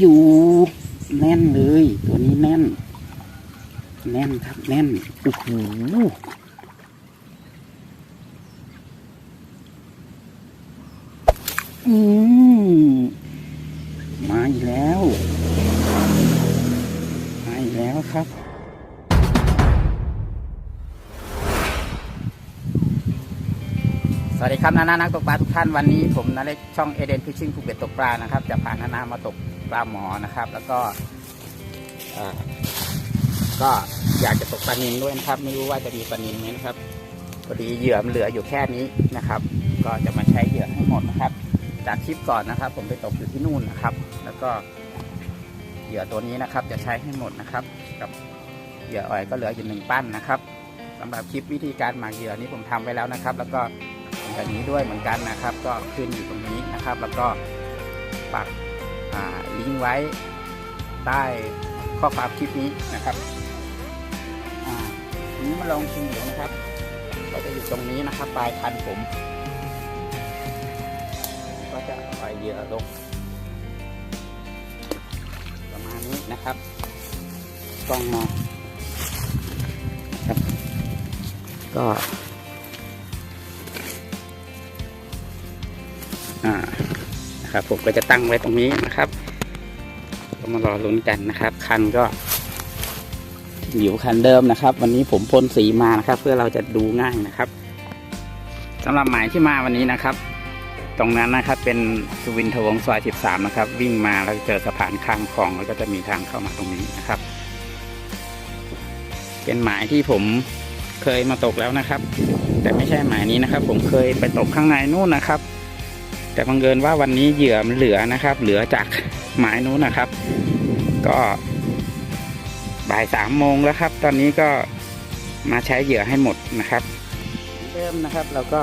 อยู่ แน่นเลย ตัวนี้แน่น แน่นครับแน่นโอ้โหอืมมาอีกแล้ว มาอีกแล้วครับสวัสดีครับนานานักตกปลาทุกท่านวันนี้ผมนาเล็กช่องเอเดนฟิชชิ่งภูเก็ตตกปลานะครับจะพานานามาตก ปลาหมอนะครับ แล้วก็ก็อยากจะตกปลานินด้วยนะครับ ไม่รู้ว่าจะมีปลานินไหมนะครับพอดีเหยื่อมันเหลืออยู่แค่นี้นะครับ ก็จะมาใช้เหยื่อให้หมดนะครับ จากคลิปก่อนนะครับ ผมไปตกอยู่ที่นู่นนะครับ แล้วก็เหยื่อตัวนี้นะครับ จะใช้ให้หมดนะครับ กับเหยื่ออ่อยก็เหลืออยู่หนึ่งปั้นนะครับสำหรับคลิปวิธีการหมักเหยื่อนี้ผมทำไว้แล้วนะครับ แล้วก็อย่างนี้ด้วยเหมือนกันนะครับ ก็ขึ้นอยู่ตรงนี้นะครับ แล้วก็ปัก ลิงก์ไว้ใต้ข้อความคลิปนี้นะครับอ่าทีนี้มาลองชิมเหลียวนะครับ ก็จะอยู่ตรงนี้นะครับ ปลายคันผม ก็จะปล่อยเหยื่อลงประมาณนี้นะครับกล้องมองก็ อ่า นะครับ ผมก็จะตั้งไว้ตรงนี้นะครับ ก็มารอลุ้นกันนะครับ คันก็หลิวคันเดิมนะครับ วันนี้ผมพ่นสีมานะครับ เพื่อเราจะดูง่ายนะครับสำหรับหมายที่มาวันนี้นะครับ ตรงนั้นนะครับเป็นสุวินทวงศ์ซอย 13 นะครับ วิ่งมาแล้วเจอสะพานข้ามคลองแล้วก็จะมีทางเข้ามาตรงนี้นะครับ เป็นหมายที่ผมเคยมาตกแล้วนะครับ แต่ไม่ใช่หมายนี้นะครับ ผมเคยไปตกข้างในนู่นนะครับ แต่บังเอิญว่าวันนี้เหยื่อมันเหลือนะครับ เหลือจากหมายนู้นนะครับ ก็บ่ายสามโมงแล้วครับ ตอนนี้ก็มาใช้เหยื่อให้หมดนะครับ เริ่มนะครับเราก็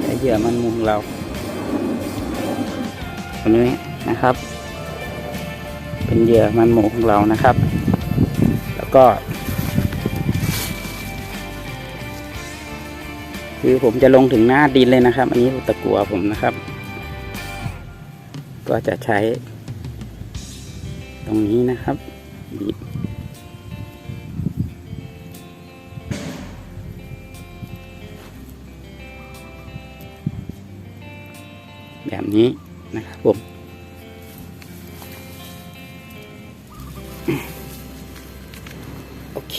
ใช้เหยื่อมันมุงเราตัวนี้นะครับ เป็นเหยื่อมันหมูของเรานะครับ แล้วก็ คือผมจะลงถึงหน้าดินเลยนะครับ อันนี้ตะกัวผมนะครับ ก็จะใช้ ตรงนี้นะครับบีบแบบนี้นะครับผมโอเค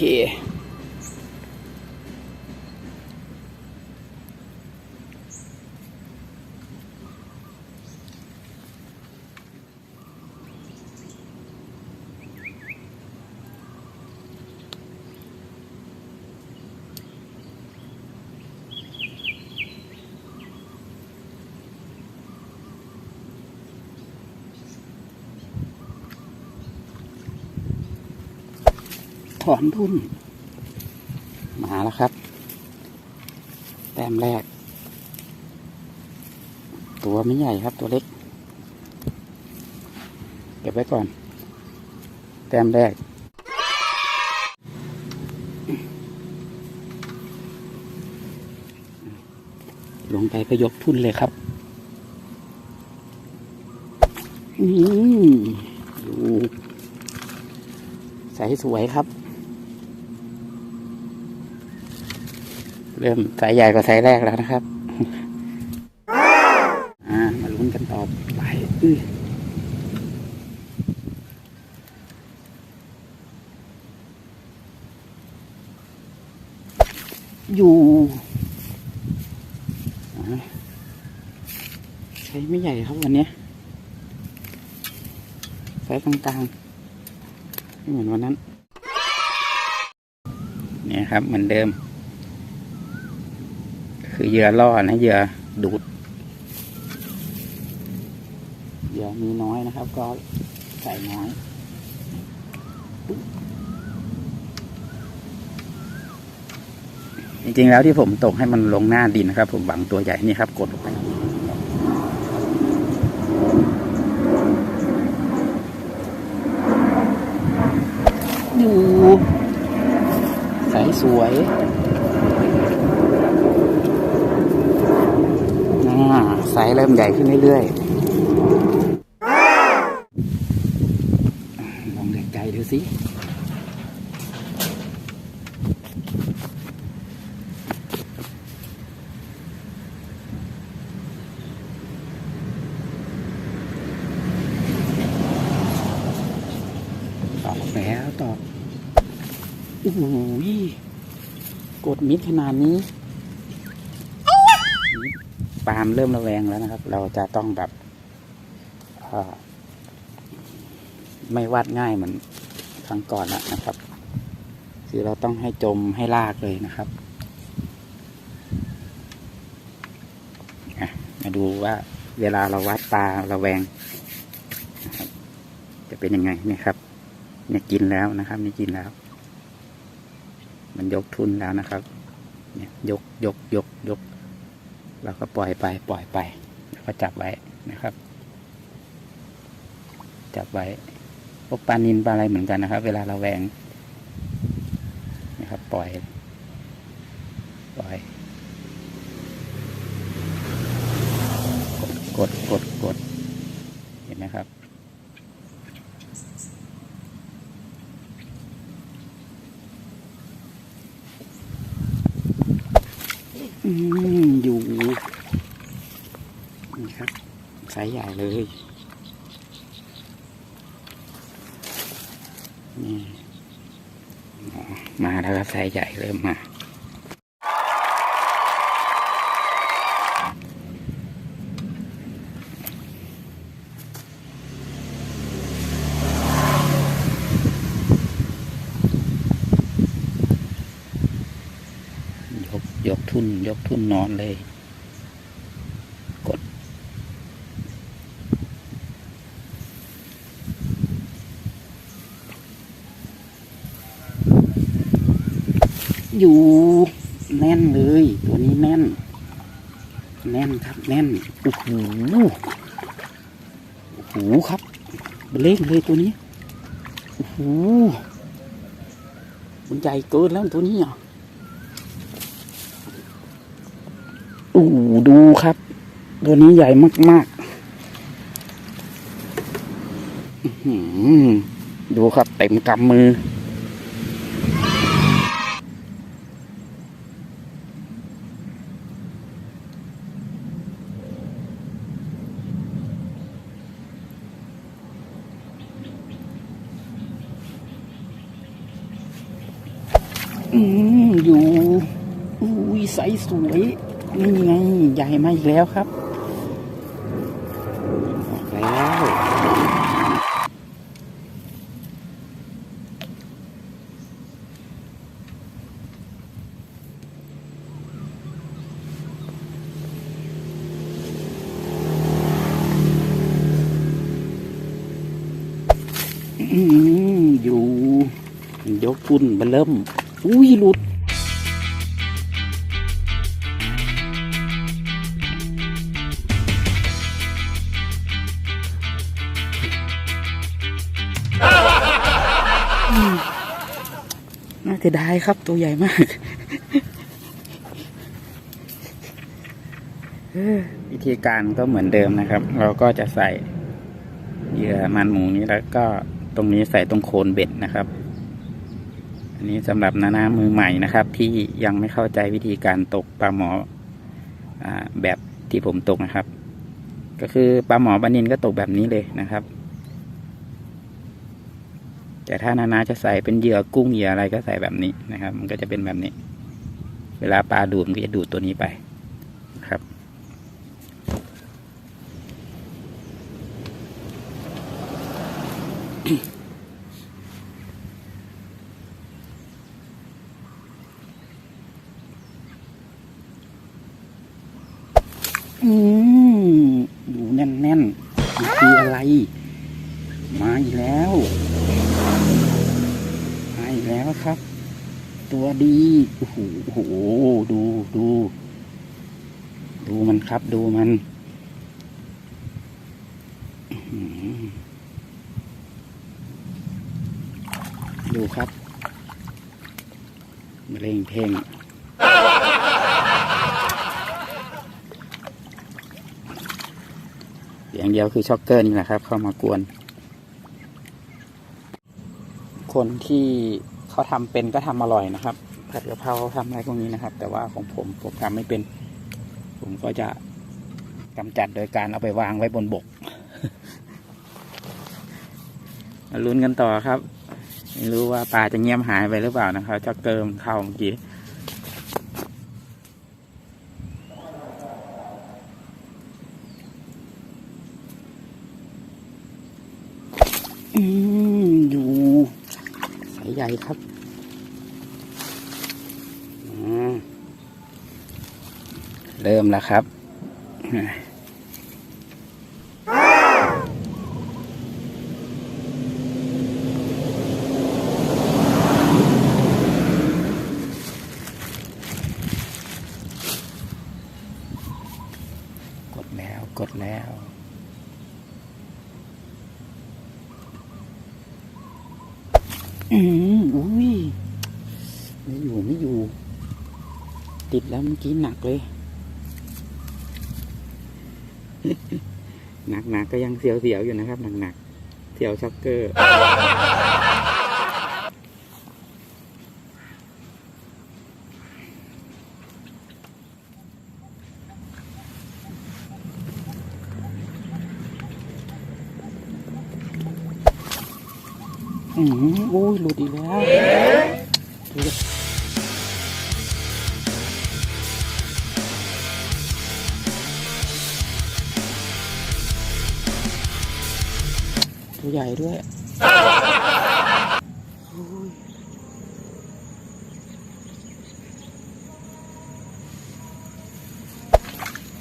อนทุ่น มาแล้วครับ แต้มแรก ตัวไม่ใหญ่ครับตัวเล็ก เก็บไว้ก่อน แต้มแรกลงไปก็ยกทุ่นเลยครับ อืมดูใสสวยครับ เริ่มสายใหญ่กว่าสายแรกแล้วนะครับอ่ามาลุ้นกันต่อไปอื้ออยู่ใช้ไม่ใหญ่ครับวันนี้ใช้กลางๆไม่เหมือนวันนั้น เนี่ยครับเหมือนเดิม คือเหยื่อล่อนะเหยื่อดูดเหยื่อมีน้อยนะครับ ก็ใส่น้อยจริงๆแล้วที่ผมตกให้มันลงหน้าดินนะครับ ผมหวังตัวใหญ่นี่ครับ กดลงไปอยู่ใสสวย ซส์เริ่มใหญ่ขึ้นเรื่อยๆ ลองเด็กใจดูสิตอกแล้วตอกโอ้ยกดมิดขนาดนี้ ปาล์มเริ่มระแวงแล้วนะครับ เราจะต้องแบบไม่วาดง่ายเหมือนครั้งก่อนแล้วนะครับ คือเราต้องให้จมให้ลากเลยนะครับมาดูว่าเวลาเราวัดปลาระแวง จะเป็นยังไงนี่ครับ เนี่ยกินแล้วนะครับนี่กินแล้ว มันยกทุนแล้วนะครับ เนี่ยยกยกยกยก เราก็ปล่อยไปปล่อยไปแล้วก็จับไว้นะครับ จับไว้พวกปลานินปลาอะไรเหมือนกันนะครับ เวลาเราแหวงนะครับ ปล่อย ปล่อย กดกดกดเห็นไหมครับ อยู่นี่ครับสายใหญ่เลยนี่มาแล้วครับสายใหญ่เริ่มมา ยกยก ทุนยกทุนนอนเลย กด อยู่แน่นเลย ตัวนี้แน่น แน่นครับ แน่นโอ้โหโอ้โหครับเล่งเลยตัวนี้โอ้โหมันใหญ่เกินแล้วตัวนี้อะ โอ้โห ดูครับ ตัวนี้ใหญ่มากๆดูครับเต็มกำมืออืมอยู่อุ้ยใสสวย นี่ไงใหญ่มาอีกแล้วครับออกแล้วอยู่ยกทุนเบลเริ่ม อุ้ยหลุด น่าจะได้ครับ ตัวใหญ่มากวิธีการก็เหมือนเดิมนะครับ เราก็จะใส่เหยื่อมันหมูนี้แล้วก็ตรงนี้ใส่ตรงโคนเบ็ดนะครับ อันนี้สำหรับนานามือใหม่นะครับ ที่ยังไม่เข้าใจวิธีการตกปลาหมออแบบที่ผมตกนะครับ ก็คือปลาหมอบานินก็ตกแบบนี้เลยนะครับ แต่ถ้านานาจะใส่เป็นเหยื่อกุ้งเหยื่ออะไรก็ใส่แบบนี้นะครับ มันก็จะเป็นแบบนี้ เวลาปลาดูดมันก็จะดูดตัวนี้ไปนะครับ อืมดูแน่นๆนมันคืออะไร มาอีกแล้ว มาอีกแล้วครับ ตัวดีโอ้โหโอ้โหดูดู ดูมัน ครับ ดูมันดูครับมาเร่งเพ่งอย่างเดียวคือช็อกเกอร์นี่แหละครับ เข้ามากวน คนที่เขาทำเป็นก็ทำอร่อยนะครับผัดกะเพราทำอะไรพวกนี้นะครับ แต่ว่าของผมผมทำไม่เป็น ผมก็จะกำจัดโดยการเอาไปวางไว้บนบกมาลุ้นกันต่อครับ ไม่รู้ว่าปลาจะเงียบหายไปหรือเปล่านะครับเจ้าเกิมเข้าเมื่อกี้อืมอยู่สายใหญ่ครับอืม เริ่มแล้วครับ กดแล้วกดแล้วอืมอุ้ย ไม่อยู่ ไม่อยู่ ติดแล้วเมื่อกี้หนักเลย หนักหนักๆก็ยังเสียวเสียวๆอยู่นะครับหนักหนักๆเสียวช็อกเกอร์ อืมโอ้ยหลุดอีกแล้ว ตัวใหญ่ด้วย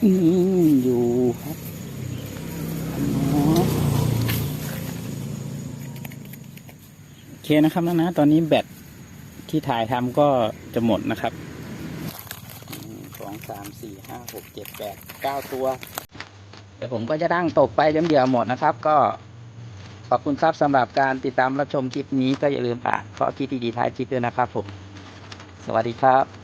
อืมอยู่ครับโอเคนะครับนะนะตอนนี้แบตที่ถ่ายทำก็จะหมดนะครับสองสามสี่ห้าหกเจ็ดแปดเก้าตัว เดี๋ยวผมก็จะดั้งตกไปจนเดียวหมดนะครับ ก็ ขอบคุณครับสำหรับการติดตามรับชมคลิปนี้ก็อย่าลืมอ่านข้อคิดดีๆท้ายคลิปด้วยนะครับผม สวัสดีครับ